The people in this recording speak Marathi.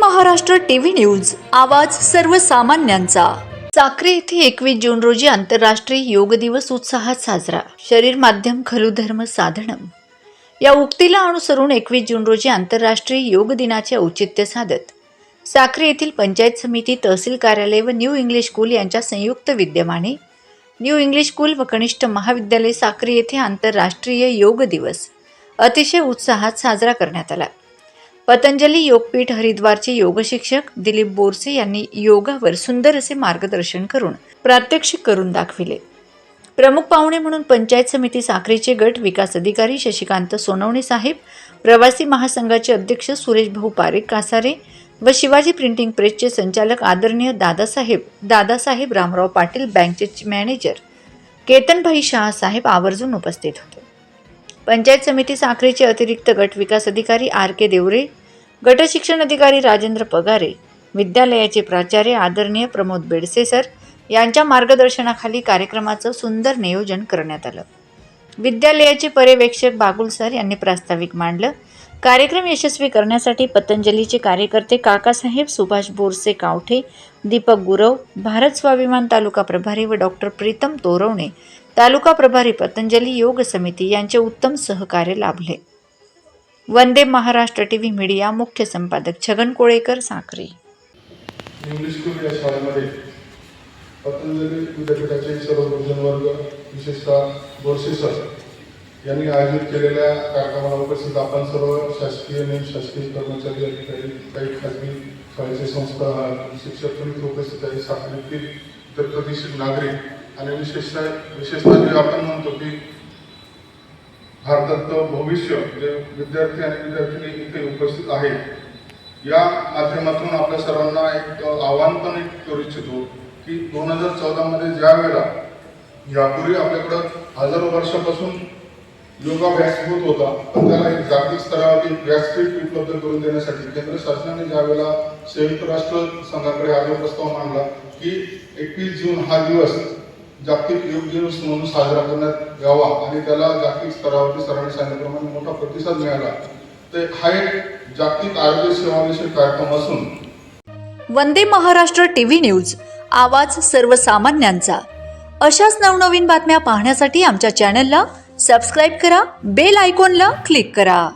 महाराष्ट्र टीव्ही न्यूज आवाज सर्वसामान्यांचा. साक्री येथे एकवीस जून रोजी आंतरराष्ट्रीय योग दिवस उत्साहात साजरा. शरीर माध्यम खलु धर्म साधनम. या उक्तीला अनुसरून एकवीस जून रोजी आंतरराष्ट्रीय योग दिनाचे औचित्य साधत साक्री येथील पंचायत समिती तहसील कार्यालय व न्यू इंग्लिश स्कूल यांच्या संयुक्त विद्यमाने न्यू इंग्लिश स्कूल व कनिष्ठ महाविद्यालय साक्री येथे आंतरराष्ट्रीय योग दिवस अतिशय उत्साहात साजरा करण्यात आला. पतंजली योगपीठ हरिद्वारचे योग शिक्षक दिलीप बोरसे यांनी योगावर सुंदर असे मार्गदर्शन करून प्रात्यक्षिक करून दाखविले. प्रमुख पाहुणे म्हणून पंचायत समिती साखरेचे गट विकास अधिकारी शशिकांत सोनवणे साहेब प्रवासी महासंघाचे अध्यक्ष सुरेश भाऊ पारेख कासारे व शिवाजी प्रिंटिंग प्रेसचे संचालक आदरणीय दादासाहेब दादासाहेब रामराव पाटील बँकेचे मॅनेजर केतनभाई शहासाहेब आवर्जून उपस्थित होते. पंचायत समिती साखरेचे अतिरिक्त गट विकास अधिकारी आर के देवरे गटशिक्षण अधिकारी राजेंद्र पगारे विद्यालयाचे प्राचार्य आदरणीय प्रमोद बेडसे सर यांच्या मार्गदर्शनाखाली कार्यक्रमाचं सुंदर नियोजन करण्यात आलं. विद्यालयाचे पर्यवेक्षक बागुल सर यांनी प्रास्ताविक मांडलं. कार्यक्रम यशस्वी करण्यासाठी पतंजलीचे कार्यकर्ते काकासाहेब सुभाष बोरसे कावठे दीपक गुरव भारत स्वाभिमान तालुका प्रभारी व डॉक्टर प्रीतम तोरवणे तालुका प्रभारी पतंजली योग समिती यांचे उत्तम सहकार्य लाभले. Vande Maharashtra T V media मुख्य संपादक छगन कोळेकर साखरे इंग्लिश स्कूल या शाळेमध्ये पतंजली विद्यापीठाचे सर्व गुरुजन वर्ग विशेषतः बोरसे सर यांनी आयोजित केलेल्या कार्यक्रमाला उपस्थित आपण सर्व शासकीय नियम शासकीय कर्मचारी अधिकारी काही खाजगी शाळेचे संस्था शिक्षक पण उपस्थित आहे साखरेतील इतर प्रतिष्ठित नागरिक आणि विशेषतः विशेषतः आपण म्हणतो की भारताचं भविष्य जे विद्यार्थी आणि विद्यार्थिनी इथे उपस्थित आहेत. या माध्यमातून आपल्या सर्वांना एक आव्हान पण एक करू इच्छितो की दोन हजार चौदामध्ये ज्या वेळेला यापूर्वी आपल्याकडं हजारो वर्षापासून योगाभ्यास होत होता पण त्याला एक जागतिक स्तरावरती व्यासपीठ उपलब्ध करून देण्यासाठी केंद्र शासनाने ज्या वेळेला संयुक्त राष्ट्र संघाकडे आग्रह प्रस्ताव मांडला की एकवीस जून हा दिवस जागतिक योग दिवस म्हणून साजरा करण्यात यावा आणि त्याला जागतिक स्तरावरती सरांनी सांगितल्याप्रमाणे मोठा प्रतिसाद मिळाला. तर हा एक जागतिक आरोग्य सेवाविषयक कार्यक्रम असून वंदे महाराष्ट्र टीव्ही न्यूज आवाज सर्वसामान्यांचा. अशाच नवनवीन बातम्या पाहण्यासाठी आमच्या चॅनलला सबस्क्राईब करा बेल आयकॉनला क्लिक करा.